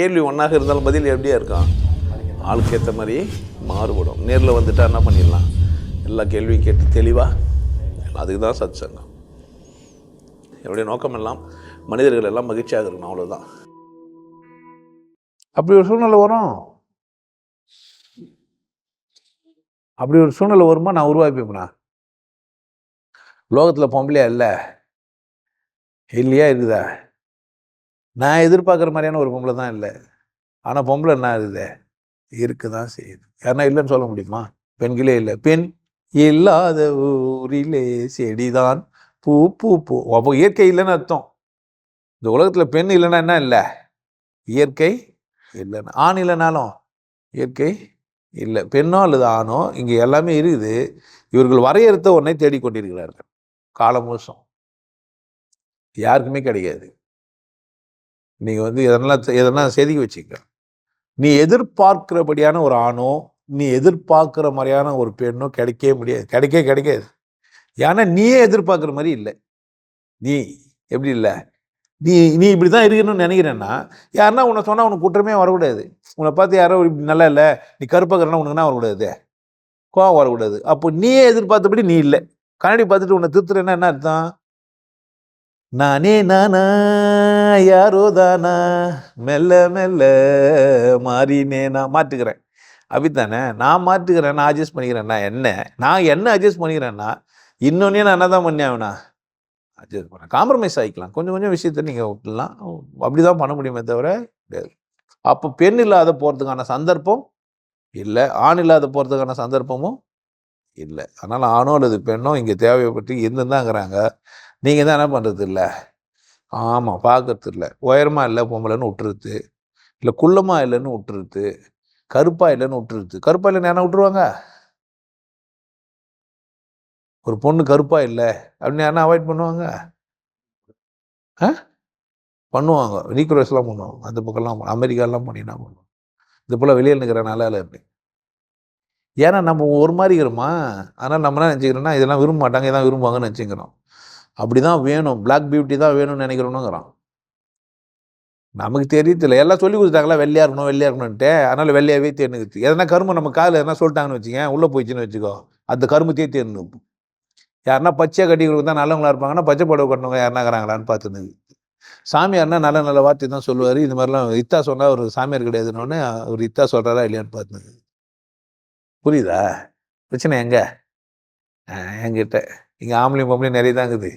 கேள்வி ஒன்றாக இருந்தாலும் பதில் எப்படியா இருக்கும்? ஆளுக்கு ஏற்ற மாதிரி மாறுபடும். நேரில் வந்துட்டா என்ன பண்ணிடலாம்? எல்லா கேள்வியும் கேட்டு தெளிவாக அதுக்கு தான் சத் சங்கம் என்னுடைய நோக்கம் எல்லாம் மனிதர்கள் எல்லாம் மகிழ்ச்சியாக இருக்கணும் அவ்வளோதான் அப்படி ஒரு சூழ்நிலை வரும். அப்படி ஒரு சூழ்நிலை வருமா நான் உருவாக்கிப்பேனா லோகத்தில் பொம்பளையா இல்லை? இல்லையா இருக்குதா? நான் எதிர்பார்க்குற மாதிரியான ஒரு பொம்பளை தான் இல்லை. ஆனால் பொம்பளை என்ன இருக்குது இருக்கு தான் செய்யுது. யாருன்னா இல்லைன்னு சொல்ல முடியுமா? பெண்களே இல்லை. பெண் இல்லாத ஊரிலே செடிதான். பூ பூ பூ. அப்போ இயற்கை இல்லைன்னு அர்த்தம். இந்த உலகத்தில் பெண் இல்லைன்னா என்ன இல்லை? இயற்கை இல்லைன்னா. ஆண் இல்லைனாலும் இயற்கை இல்லை. பெண்ணோ அல்லது ஆணோ இங்கே எல்லாமே இருக்குது. இவர்கள் வரையறுத்த ஒன்றை தேடிக்கொண்டிருக்கிறார்கள். காலமோசம். யாருக்குமே கிடையாது. நீங்கள் வந்து எதனால் எதனால் செதுக்கி வச்சுக்க நீ எதிர்பார்க்கிறபடியான ஒரு ஆணோ நீ எதிர்பார்க்குற மாதிரியான ஒரு பெண்ணோ கிடைக்கவே முடியாது. கிடைக்கவே கிடைக்காது. ஏன்னா நீயே எதிர்பார்க்குற மாதிரி இல்லை. நீ எப்படி இல்லை? நீ நீ இப்படி தான் இருக்கணும்னு நினைக்கிறேன்னா யாருன்னா உன்னை சொன்னால் உனக்கு குற்றமே வரக்கூடாது. உன்னை பார்த்து யாரோ இப்படி நல்லா இல்லை நீ கருப்பாக்கிறனா உனக்குன்னா வரக்கூடாது. கோவம் வரக்கூடாது. அப்போ நீயே எதிர்பார்த்தபடி நீ இல்லை. கண்ணாடி பார்த்துட்டு உன்னை திருத்துறேன்னா என்ன அர்த்தம்? நானே நானா? யாரோ தானா மெல்ல மெல்ல மாறினே நான் மாற்றுக்கிறேன். அப்படித்தானே நான் மாற்றுக்கிறேன் நான் அட்ஜஸ்ட் பண்ணிக்கிறேன்னா என்ன? நான் என்ன அட்ஜஸ்ட் பண்ணிக்கிறேன்னா இன்னொன்னே நான் என்ன தான் பண்ணேன் அட்ஜஸ்ட் பண்ண காம்ப்ரமைஸ் ஆகிக்கலாம். கொஞ்சம் கொஞ்சம் விஷயத்த நீங்கள் விட்டுலாம் அப்படி தான் பண்ண முடியுமே தவிர அப்போ பெண் இல்லாத போகிறதுக்கான சந்தர்ப்பம் இல்லை. ஆண் இல்லாத போகிறதுக்கான சந்தர்ப்பமும் இல்லை. அதனால் ஆணோ அல்லது பெண்ணோ இங்கே தேவைப்பட்டு இருந்துதாங்கிறாங்க. நீங்கள் தான் என்ன பண்ணுறது இல்லை ஆமாம் பார்க்கறது இல்லை உயரமாக இல்லை பொம்பளைன்னு விட்டுருது இல்லை குள்ளமாக இல்லைன்னு விட்டுருது கருப்பாக இல்லைன்னு விட்டுருது கருப்பாக இல்லைன்னு என்ன விட்டுருவாங்க ஒரு பொண்ணு கருப்பாக இல்லை அப்படின்னு யாருன்னா அவாய்ட் பண்ணுவாங்க? ஆ? பண்ணுவாங்க. ரீக்ரோஸ்லாம் பண்ணுவாங்க. அந்த பக்கம்லாம் அமெரிக்காலாம் பண்ணினா பண்ணுவாங்க? இது போல் வெளியில் நிற்கிற நல்லா இருக்கு ஏன்னா நம்ம ஒரு மாதிரி இருக்கிறோமா? ஆனால் நம்ம என்ன இதெல்லாம் விரும்ப மாட்டாங்க இதான் விரும்புவாங்கன்னு நினச்சிக்கிறோம். அப்படி தான் வேணும். பிளாக் பியூட்டி தான் வேணும்னு நினைக்கிறோனுங்கிறான் நமக்கு தெரியல எல்லாம் சொல்லி கொடுத்தாங்களா வெள்ளையா இருக்கணும் வெள்ளையா இருக்கணும்ன்ட்டு. அதனால் வெள்ளையாகவே தேர்ந்துக்குது எதனா கரும்பு நம்ம காதில் எதனா சொல்லிட்டாங்கன்னு வச்சுங்க உள்ளே போயிடுச்சுன்னு வச்சுக்கோ அந்த கரும்பு தே தேர்ந்து யாருன்னா பச்சையாக கட்டி கொடுத்தா நல்லவங்களா இருப்பாங்கன்னா பச்சை புடவை கட்டினவங்க யாருனாங்கிறாங்களான்னு பார்த்துன்னு. சாமியார்னா நல்ல நல்ல வார்த்தை தான் சொல்லுவார். இந்த மாதிரிலாம் இத்தா சொன்னால் ஒரு சாமியார் கிடையாதுன்னு அவர் இத்தா சொல்கிறாரா இல்லையான்னு பார்த்துங்க புரியுதா? பிரச்சனை எங்கே? என்கிட்ட. இங்கே ஆம்பளையும் பொம்பளையும் நிறைய தான் இருக்குது.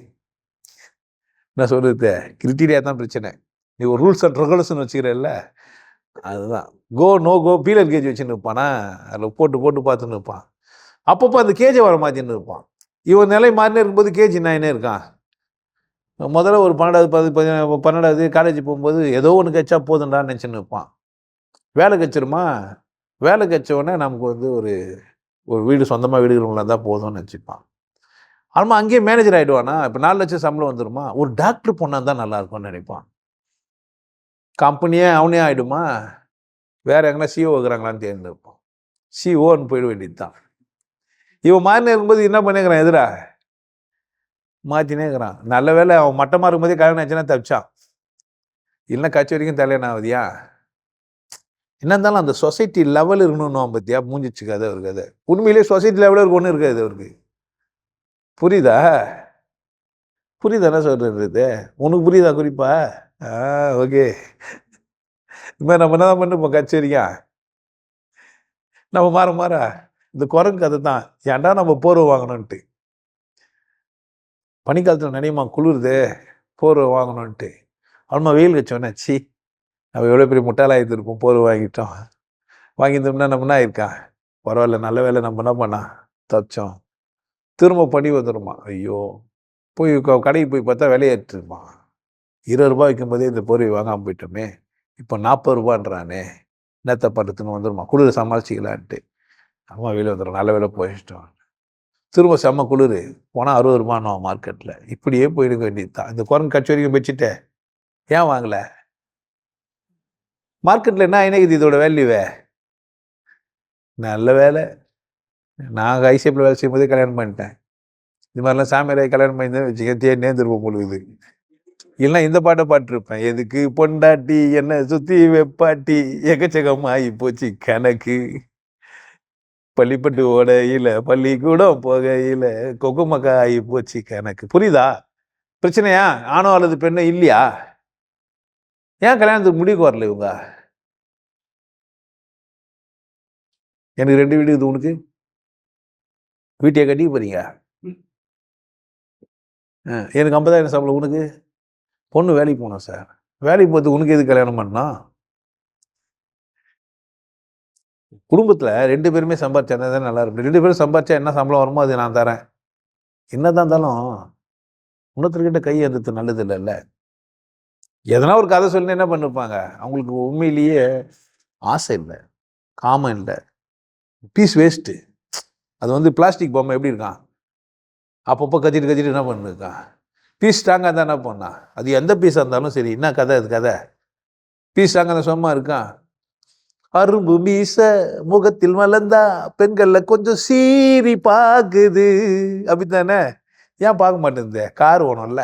என்ன சொல்கிறது கிரிட்டீரியா தான் பிரச்சனை. நீ ஒரு ரூல்ஸ் அண்ட் ரெகுலேஷன் வச்சுக்கிறல்ல அதுதான். Go no go feeler gauge வச்சுன்னு இருப்பானா அதில் போட்டு போட்டு பார்த்துன்னு இருப்பான் அப்பப்போ அந்த கேஜை வர மாற்றின்னு இருப்பான் இவன் நிலை மாறினே இருக்கும்போது கேஜி என்ன இருக்கான்? முதல்ல ஒரு பன்னெண்டாவது பதி பன்னெண்டாவது காலேஜ் போகும்போது ஏதோ ஒன்று கச்சா போதும்டான்னு நினச்சின்னு இருப்பான் வேலை கச்சிருமா? வேலை கச்ச உடனே நமக்கு வந்து ஒரு ஒரு வீடு சொந்தமாக வீடுகள் தான் போதும்னு நினச்சிப்பான். ஆமாம் அங்கேயே மேனேஜர் ஆகிடுவானா இப்போ நாலு லட்சம் சம்பளம் வந்துருமா? ஒரு டாக்டர் பொண்ணாக தான் நல்லா இருக்கும்னு நினைப்பான். கம்பெனியே அவனே ஆகிடுமா வேறு எங்கன்னா சிஓ இருக்கிறாங்களான்னு தேர்ந்தெடுப்போம் சிஓன்னு போயிட வேண்டியது தான் இவன் மாறினே இருக்கும்போது என்ன பண்ணிக்கிறான் எதிரா? மாற்றினே இருக்கிறான். நல்ல வேலை அவன் மட்டமாக இருக்கும்போதே கல்யாணம் ஆச்சுன்னா தப்பிச்சான். இல்லைன்னா கட்சி வரைக்கும் தலையன் ஆகுதியா? என்ன இருந்தாலும் அந்த சொசைட்டி லெவல் இருக்கணும் பார்த்தியா மூஞ்சிச்சு ஒரு கதை. உண்மையிலேயே சொசைட்டி லெவலில் இருக்கு ஒன்றும் இருக்காது அவருக்கு. புரியுதா? புரியுதா என்ன சொல்றது உனக்கு புரியுதா குறிப்பா? ஆ ஓகே. இது மாதிரி நம்ம என்ன தான் பண்ணிருப்போம் கச்சேரியா நம்ம மாற மாற. இந்த குரங்கு கதை தான். ஏன்டா நம்ம போர்வை வாங்கணும்ன்ட்டு? பனிக்காலத்தில் நினைமா குளிருது போர்வை வாங்கணும்ன்ட்டு? அவனுமா வெயில் வச்சோன்னே சி நம்ம எவ்வளோ பெரிய முட்டாளாயிட்டு இருப்போம் போர்வை வாங்கிட்டோம். வாங்கியிருந்தோம்னா நம்ம என்ன இருக்கான் பரவாயில்ல நல்ல வேலை நம்ம என்ன பண்ணா தப்பிச்சோம் திரும்ப பனி வந்துடுமா ஐயோ! போய் க- கடைக்கு போய் பார்த்தா விலையேற்றுமா? இருபது ரூபாய் விற்கும்போதே இந்த பொருள் வாங்காமல் போயிட்டோமே இப்போ நாற்பது ரூபான்றானே என்னத்த பண்ணுறதுன்னு வந்துடுமா குளிர் சமாளிச்சிக்கலான்ட்டு. அம்மா வெளியே வந்துடும் நல்ல வேலை போயிட்டோம் திரும்ப செம்ம குளிர். போனால் அறுபது ரூபான்னு மார்க்கெட்டில் இப்படியே போயிருக்க வேண்டியது தான் இந்த குரங்கு கட்சி வரைக்கும் வச்சுட்டேன் ஏன் வாங்கலை? மார்க்கெட்டில் என்ன இணைக்குது இதோட வேல்யூவே நல்ல வேலை நாங்கள் ஐசிஎஃப்ல வேலை செய்யும்போதே கல்யாணம் பண்ணிட்டேன். இது மாதிரிலாம் சாமியாரை கல்யாணம் பண்ணி வச்சுக்க தேடினே திரும்ப முழுகுது இல்லைன்னா இந்த பாட்டை பாட்டிருப்பேன். எதுக்கு பொண்டாட்டி என்ன சுற்றி வெப்பாட்டி? எக்கச்சக்கமாகி போச்சு கணக்கு. பள்ளிப்பட்டு ஓடையில பள்ளிக்கூடம் போகையில் கொக்குமக்கா ஆகி போச்சு கணக்கு. புரியுதா? பிரச்சனையா? ஆணோ அல்லது பெண்ணோ இல்லையா? ஏன் கல்யாணத்துக்கு முடிவுக்கு வரல இவங்க? எனக்கு ரெண்டு வீடு இது உனக்கு? வீட்டையை கட்டி போறீங்க? எனக்கு ஐம்பதாயிரம் சம்பளம் உனக்கு? பொண்ணு வேலைக்கு போனோம் சார். வேலைக்கு போகிறது உனக்கு எது கல்யாணம் பண்ணா குடும்பத்தில் ரெண்டு பேருமே சம்பாரிச்சா தான் நல்லா இருக்கும். ரெண்டு பேரும் சம்பாரிச்சா என்ன சம்பளம் வருமோ அது நான் தரேன். என்னதான் இருந்தாலும் இன்னொருத்தர்கிட்ட கை எந்தது நல்லது இல்லைல்ல? எதனா ஒரு கதை சொல்லி என்ன பண்ணிருப்பாங்க? அவங்களுக்கு உண்மையிலேயே ஆசை இல்லை. காமம் இல்லை. Piece waste. அது வந்து பிளாஸ்டிக் பொம்மை எப்படி இருக்கான்? அப்பப்போ கத்திட்டு கத்திட்டு என்ன பண்ணிருக்கான்? பீஸ் ஸ்ட்ராங்காக இருந்தால் என்ன பண்ணான் அது எந்த பீஸாக இருந்தாலும் சரி. என்ன கதை அது கதை? பீஸ் ஸ்ட்ராங்காக இருந்தால் சும்மா இருக்கான் அரும்பு மீச முகத்தில் மலர்ந்தா பெண்கள்ல கொஞ்சம் சீறி அப்படி அப்படித்தானே? ஏன் பார்க்க மாட்டேங்குது கார் ஓணும்ல